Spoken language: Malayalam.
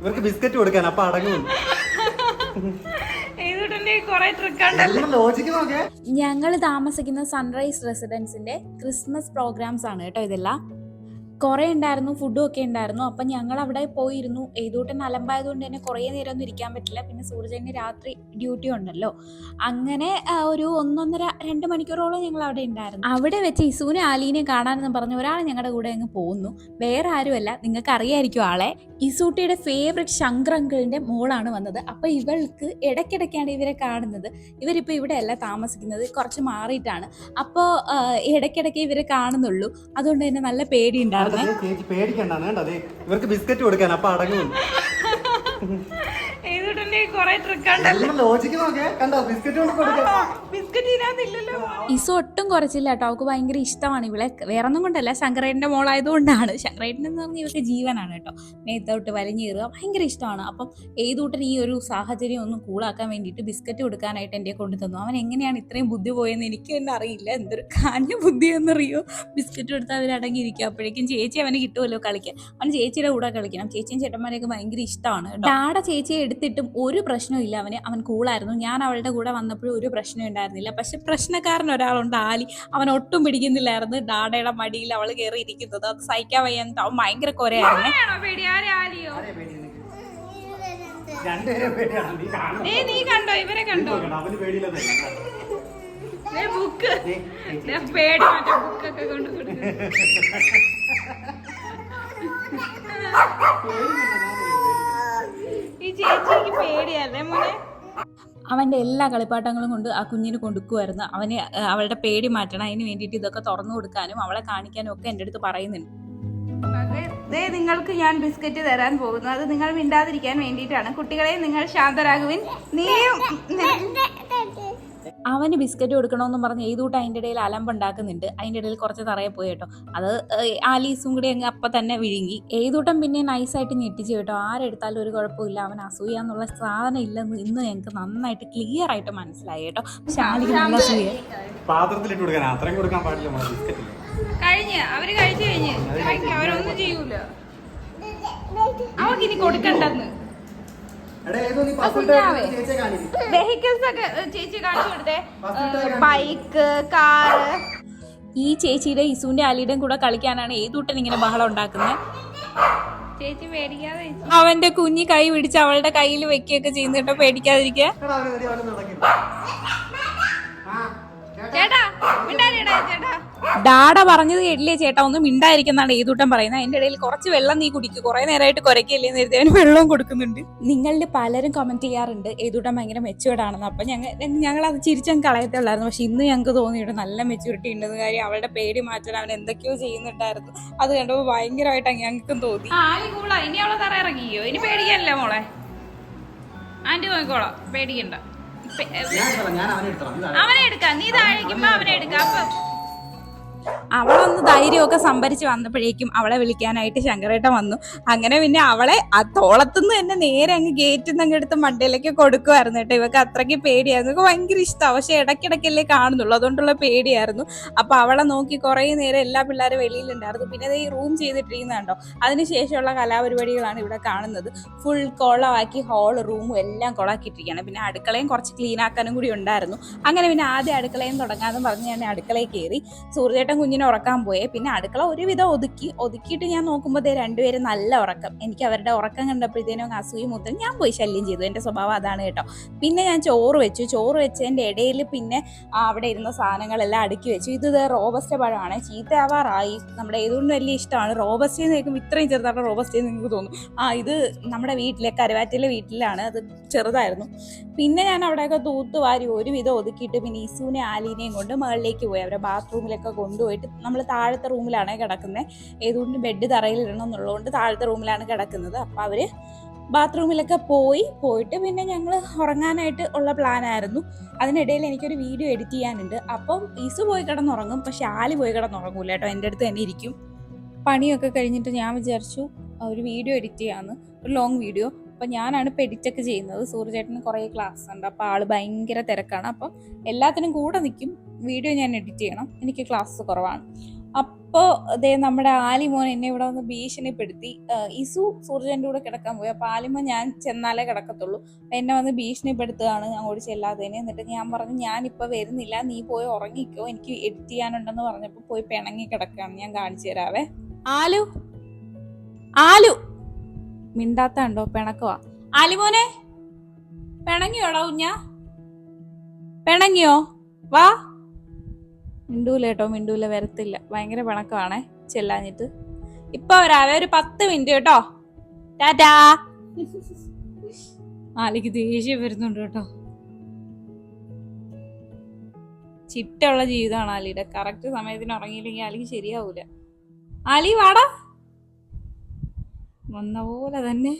ഇവർക്ക് ബിസ്ക്കറ്റ് കൊടുക്കാൻ അപ്പൊ അടങ്ങും. ഞങ്ങൾ താമസിക്കുന്ന സൺറൈസ് റെസിഡൻസിന്റെ ക്രിസ്മസ് പ്രോഗ്രാംസ് ആണ് കേട്ടോ ഇതെല്ലാം. കുറേ ഉണ്ടായിരുന്നു ഫുഡും ഒക്കെ ഉണ്ടായിരുന്നു. അപ്പം ഞങ്ങൾ അവിടെ പോയിരുന്നു. ഏതോട്ടൻ അലമ്പായതുകൊണ്ട് തന്നെ കുറേ നേരം ഒന്നും ഇരിക്കാൻ പറ്റില്ല. പിന്നെ സൂര്യജന് രാത്രി ഡ്യൂട്ടി ഉണ്ടല്ലോ. അങ്ങനെ ഒരു ഒന്നൊന്നര രണ്ട് മണിക്കൂറോളം ഞങ്ങൾ അവിടെ ഉണ്ടായിരുന്നു. അവിടെ വെച്ച് ഇസുവിനെ ആലീനെ കാണാനെന്ന് പറഞ്ഞ ഒരാൾ ഞങ്ങളുടെ കൂടെ അങ്ങ് പോകുന്നു വേറെ ആരുമല്ല. നിങ്ങൾക്ക് അറിയായിരിക്കും ആളെ. ഇസൂട്ടിയുടെ ഫേവറേറ്റ് ശങ്കർ അങ്കിളിന്റെ മോളാണ് വന്നത്. അപ്പോൾ ഇവൾക്ക് ഇടയ്ക്കിടയ്ക്കാണ് ഇവരെ കാണുന്നത്. ഇവരിപ്പോൾ ഇവിടെയല്ല താമസിക്കുന്നത്. കുറച്ച് മാറിയിട്ടാണ്. അപ്പോൾ ഇടയ്ക്കിടയ്ക്ക് ഇവരെ കാണുന്നുള്ളൂ. അതുകൊണ്ട് തന്നെ നല്ല പേടിയുണ്ടായിരുന്നു. ചേച്ചി പേടിക്കണ്ടാണ് കേട്ടോ അതെ ഇവർക്ക് ബിസ്ക്കറ്റ് കൊടുക്കാൻ അപ്പൊ അടങ്ങും. ഇസു ഒട്ടും കുറച്ചില്ല കേട്ടോ. അവൾക്ക് ഭയങ്കര ഇഷ്ടമാണ് ഇവളെ. വേറെ ഒന്നും കൊണ്ടല്ല. ശങ്കരേട്ടന്റെ മോളായതുകൊണ്ടാണ്. ശങ്കരേട്ടൻ എന്ന് പറഞ്ഞാൽ ഇവർക്ക് ജീവനാണ് കേട്ടോ. മേത്തോട്ട് വലിഞ്ഞേറുക ഭയങ്കര ഇഷ്ടമാണ്. അപ്പം ഏതൂട്ടൻ ഈ ഒരു സാഹചര്യം ഒന്ന് കൂളാക്കാൻ വേണ്ടിയിട്ട് ബിസ്ക്കറ്റ് കൊടുക്കാനായിട്ട് എന്റെ കൊണ്ടു തന്നു. അവൻ എങ്ങനെയാണ് ഇത്രയും ബുദ്ധി പോയെന്ന് എനിക്ക് തന്നെ അറിയില്ല. എന്തൊരു കാഞ്ഞ ബുദ്ധിയെന്നറിയോ? ബിസ്ക്കറ്റ് കൊടുത്താൽ അവർ അടങ്ങിയിരിക്കും. അപ്പോഴേക്കും ചേച്ചി അവന് കിട്ടുമല്ലോ കളിക്കാൻ. അവൻ ചേച്ചിയുടെ കൂടെ കളിക്കണം. ചേച്ചിയും ചേട്ടന്മാരെയൊക്കെ ഭയങ്കര ഇഷ്ടമാണ്. ഡാഡ ചേച്ചിയെ എടുത്തിട്ടും ഒരു പ്രശ്നമില്ല അവന്. അവൻ കൂളായിരുന്നു ഞാൻ അവളുടെ കൂടെ വന്നപ്പോഴും ഒരു പ്രശ്നം ഉണ്ടായിരുന്നില്ല. പക്ഷെ പ്രശ്നക്കാരൻ ഒരാളുണ്ട് ആലി. അവൻ ഒട്ടും പിടിക്കുന്നില്ലായിരുന്നു. ഡാഡയുടെ മടിയിൽ അവൾ കയറി ഇരിക്കുന്നത്. അത് സഹിക്കാൻ വയ്യാൻ അവൻ ഭയങ്കര കൊരയായിരുന്നു. നീ കണ്ടോ? ഇവരെ കണ്ടോ? ബുക്ക് ദേ പേടി മറ്റേ ബുക്കൊക്കെ കൊണ്ട് കൊടുക്കുന്നു ഈ ചേച്ചിക്ക് പേടിയല്ലേ മോനെ. അവന്റെ എല്ലാ കളിപ്പാട്ടങ്ങളും കൊണ്ട് ആ കുഞ്ഞിന് കൊടുക്കുമായിരുന്നു അവനെ അവളുടെ പേടി മാറ്റണം. അതിന് വേണ്ടിയിട്ട് ഇതൊക്കെ തുറന്നു കൊടുക്കാനും അവളെ കാണിക്കാനും ഒക്കെ എന്റെ അടുത്ത് പറയുന്നുണ്ട്. അതെ, ദേ നിങ്ങൾക്ക് ഞാൻ ബിസ്ക്കറ്റ് തരാൻ പോകുന്നു. അത് നിങ്ങൾ മിണ്ടാതിരിക്കാൻ വേണ്ടിയിട്ടാണ്. കുട്ടികളെ നിങ്ങൾ ശാന്തരാകുവിൻ. നീയും അവന് ബിസ്ക്കറ്റ് കൊടുക്കണമെന്ന് പറഞ്ഞ് ഏതൂട്ട് അതിന്റെ ഇടയിൽ അലമ്പുണ്ടാക്കുന്നുണ്ട്. അതിന്റെ ഇടയിൽ കുറച്ച് തറയെ പോയി കേട്ടോ. അത് ആലീസും കൂടി അങ്ങ് അപ്പം തന്നെ വിഴുങ്ങി. ഏതൂട്ടം പിന്നെ നൈസായിട്ട് ഞെട്ടിച്ച് കേട്ടോ. ആരെടുത്താലും ഒരു കുഴപ്പമില്ല. അവൻ അസൂയ എന്നുള്ള സാധനം ഇല്ലെന്ന് ഇന്ന് ഞങ്ങൾക്ക് നന്നായിട്ട് ക്ലിയർ ആയിട്ട് മനസ്സിലായി കേട്ടോ. പക്ഷെ ആലിക്ക് നല്ല അസൂയ. പാത്രത്തിലിട്ട് കൊടുക്കാൻ അത്രയും കൊടുക്കാൻ പാടില്ല മോളെ ബിസ്ക്കറ്റ് ഇല്ല കഴിഞ്ഞ് അവർ കഴിച്ചു കഴിഞ്ഞ്. അവരൊന്നും ചെയ്യൂല. അവർക്ക് ഇനി കൊടുക്കണ്ടെന്ന്. വെഹിക്കിൾസ് ഒക്കെ ചേച്ചി കാണിച്ചു കൊടുത്തേ. Bike car. ഈ ചേച്ചിയുടെ ഇസുവിന്റെ അലിയുടെയും കൂടെ കളിക്കാനാണ് ഏതൂട്ടൻ ഇങ്ങനെ ബഹളം ഉണ്ടാക്കുന്നത് ചേച്ചി പേടിക്കാതെ. അവന്റെ കുഞ്ഞി കൈ പിടിച്ച് അവളുടെ കയ്യിൽ വെക്കുകയൊക്കെ ചെയ്യുന്നുണ്ടോ. പേടിക്കാതിരിക്കുക. ഡാഡ പറഞ്ഞത് കേട്ടില്ലേ ചേട്ടാ? ഒന്നും മിണ്ടായിരിക്കുന്നതാണ് ഏതൂട്ടം പറയുന്നത്. അതിന്റെ ഇടയിൽ കുറച്ച് വെള്ളം നീ കുടിക്കും. കുറെ നേരമായിട്ട് കുരയ്ക്കല്ലേ നേരത്തെ കരുതി അവന് വെള്ളവും കൊടുക്കുന്നുണ്ട്. നിങ്ങളിൽ പലരും കമന്റ് ചെയ്യാറുണ്ട്. ഏതൂട്ടം ഭയങ്കര മെച്ചുവേർഡ് ആണെന്ന്. അപ്പൊ ഞങ്ങൾ ഞങ്ങൾ അത് ചിരിച്ചങ്ങ് കളയത്തുള്ളായിരുന്നു. പക്ഷെ ഇന്ന് ഞങ്ങൾക്ക് തോന്നിയിട്ട് നല്ല മെച്യൂരിറ്റി ഉണ്ടെന്ന് കാര്യം അവളുടെ പേടി മാറ്റാൻ അവൻ എന്തൊക്കെയോ ചെയ്യുന്നുണ്ടായിരുന്നു. അത് കണ്ടപ്പോൾ ഭയങ്കരമായിട്ട് ഞങ്ങൾക്കും തോന്നി. ഇനി അവളെ തറ ഇറങ്ങിയോ? ഇനി പേടിക്കല്ലേ മോളെ? ആന്റി നോക്കിക്കോളാം. പേടിക്കണ്ട. ഞാൻ എടുത്തോളാം, ഞാൻ അവനെ എടുത്തോളാം. അവനെ എടുക്കാം. നീ താഴേക്കുമ്പോ അവനെ എടുക്കാം. അപ്പൊ 啊我 ധൈര്യമൊക്കെ സംഭരിച്ച് വന്നപ്പോഴേക്കും അവളെ വിളിക്കാനായിട്ട് ശങ്കരേട്ടൻ വന്നു. അങ്ങനെ പിന്നെ അവളെ ആ തോളത്തുനിന്ന് തന്നെ നേരെ അങ്ങ് ഗേറ്റിൽ നിന്ന് അങ്ങ് എടുത്ത് മണ്ടയിലേക്ക് കൊടുക്കുമായിരുന്നു കേട്ടോ. ഇവക്ക് അത്രയ്ക്ക് പേടിയായിരുന്നു. ഇവക്ക് ഭയങ്കര ഇഷ്ടമാണ് പക്ഷെ ഇടയ്ക്കിടയ്ക്കല്ലേ കാണുന്നുള്ളൂ. അതുകൊണ്ടുള്ള പേടിയായിരുന്നു. അപ്പൊ അവളെ നോക്കി കുറേ നേരം എല്ലാ പിള്ളേരും വെളിയിലുണ്ടായിരുന്നു. പിന്നെ ദേ ഈ റൂം ചെയ്തിട്ടിരിക്കുന്നുണ്ടോ അതിനുശേഷമുള്ള കലാപരിപാടികളാണ് ഇവിടെ കാണുന്നത്. ഫുൾ കുളമാക്കി ഹോൾ റൂമും എല്ലാം കുളമാക്കിയിട്ടിരിക്കുകയാണ് പിന്നെ അടുക്കളയും കുറച്ച് ക്ലീൻ ആക്കാനും കൂടി ഉണ്ടായിരുന്നു. അങ്ങനെ പിന്നെ ആദ്യം അടുക്കളയും തുടങ്ങാമെന്ന് പറഞ്ഞ് ഞാൻ അടുക്കളയിൽ കയറി. സൂര്യചേട്ടൻ കുഞ്ഞിനെ ഉറക്കാൻ പോയേ. പിന്നെ അടുക്കള ഒരുവിധം ഒതുക്കി. ഒതുക്കിയിട്ട് ഞാൻ നോക്കുമ്പോൾ രണ്ടുപേരും നല്ല ഉറക്കം. എനിക്ക് അവരുടെ ഉറക്കം കണ്ടപ്പോഴത്തേനും അസൂയും മൂത്തം ഞാൻ പോയി ശല്യം ചെയ്തു. എന്റെ സ്വഭാവം അതാണ് കേട്ടോ. പിന്നെ ഞാൻ ചോറ് വെച്ചു. ചോറ് വെച്ചതിന്റെ ഇടയിൽ പിന്നെ അവിടെ ഇരുന്ന സാധനങ്ങളെല്ലാം അടുക്കി വെച്ചു. ഇത് റോബസ്റ്റ് പഴമാണ്. ചീത്തയാവാറായി. നമ്മുടെ ഏതുകൊണ്ട് വലിയ ഇഷ്ടമാണ്. റോബസ്റ്റ് എന്ന് കേൾക്കുമ്പോൾ ഇത്രയും ചെറുതാണ് റോബസ്റ്റ് എന്ന് നിങ്ങൾക്ക് തോന്നും. ആ ഇത് നമ്മുടെ വീട്ടിലെ കരുവാറ്റിലെ വീട്ടിലാണ്. അത് ചെറുതായിരുന്നു. പിന്നെ ഞാൻ അവിടെയൊക്കെ തൂത്ത് വാരി ഒരുവിധം ഒതുക്കിയിട്ട് പിന്നെ ഇസുവിനെ ആലീനെയും കൊണ്ട് മുകളിലേക്ക് പോയി. അവരെ ബാത്റൂമിലൊക്കെ കൊണ്ടുപോയിട്ട് നമ്മൾ താഴത്തെ റൂമിലാണ് കിടക്കുന്നത് ഏതുകൊണ്ട് ബെഡ് തറയിൽ ഇടണം എന്നുള്ളതുകൊണ്ട് താഴത്തെ റൂമിലാണ് കിടക്കുന്നത്. അപ്പോൾ അവർ ബാത്റൂമിലൊക്കെ പോയി പോയിട്ട് പിന്നെ ഞങ്ങൾ ഉറങ്ങാനായിട്ട് ഉള്ള പ്ലാനായിരുന്നു അതിനിടയിൽ എനിക്കൊരു വീഡിയോ എഡിറ്റ് ചെയ്യാനുണ്ട്. അപ്പം ഈസ് പോയി കിടന്നുറങ്ങും പക്ഷെ ആലി പോയി കിടന്നുറങ്ങൂല കേട്ടോ. എന്റെ അടുത്ത് തന്നെ ഇരിക്കും. പണിയൊക്കെ കഴിഞ്ഞിട്ട് ഞാൻ വിചാരിച്ചു ഒരു വീഡിയോ എഡിറ്റ് ചെയ്യാമെന്ന് ഒരു ലോങ് വീഡിയോ അപ്പം ഞാനാണ് ഇപ്പോൾ എഡിറ്റൊക്കെ ചെയ്യുന്നത്. സൂര്യചേട്ടന് കുറേ ക്ലാസ് ഉണ്ട്. അപ്പോൾ ആൾ ഭയങ്കര തിരക്കാണ്. അപ്പം എല്ലാത്തിനും കൂടെ നിൽക്കും വീഡിയോ ഞാൻ എഡിറ്റ് ചെയ്യണം. എനിക്ക് ക്ലാസ് കുറവാണ്. അപ്പോൾ അതേ നമ്മുടെ ആലിമോൻ എന്നെ ഇവിടെ വന്ന് ഭീഷണിപ്പെടുത്തി. ഇസു സൂർജന്റെ കൂടെ കിടക്കാൻ പോയി. അപ്പോൾ ആലിമോൻ ഞാൻ ചെന്നാലേ കിടക്കത്തുള്ളൂ. എന്നെ വന്ന് ഭീഷണിപ്പെടുത്തുകയാണ് അങ്ങോട്ട് ചെല്ലാതേനെ എന്നിട്ട് ഞാൻ പറഞ്ഞു ഞാൻ ഞാനിപ്പോൾ വരുന്നില്ല. നീ പോയി ഉറങ്ങിക്കോ. എനിക്ക് എഡിറ്റ് ചെയ്യാനുണ്ടെന്ന് പറഞ്ഞപ്പോൾ പോയി പിണങ്ങി കിടക്കുകയാണ്. ഞാൻ കാണിച്ചു തരാവേ. ആലു? ആലു? മിണ്ടാത്ത ഉണ്ടോ പിണക്കുവാ. ആലിമോനെ? പിണങ്ങിയോടാ കുഞ്ഞ പിണങ്ങിയോ? വാ. മിണ്ടൂല കേട്ടോ മിണ്ടൂല വരത്തില്ല. ഭയങ്കര പിണക്കമാണേ ചെല്ലാഞ്ഞിട്ട്. ഇപ്പൊ വരാവേ ഒരു പത്ത് മിനിറ്റ് കേട്ടോ. ടാറ്റാ. ആലിക്ക് ദേഷ്യം വരുന്നുണ്ട് കേട്ടോ. ചിട്ടുള്ള ജീവിതമാണ് ആലിയുടെ കറക്റ്റ് സമയത്തിന് ഉറങ്ങിയില്ലെങ്കിൽ ആലിക്ക് ശരിയാവൂല. ആലി വാടാ. വന്ന പോലെ തന്നെ.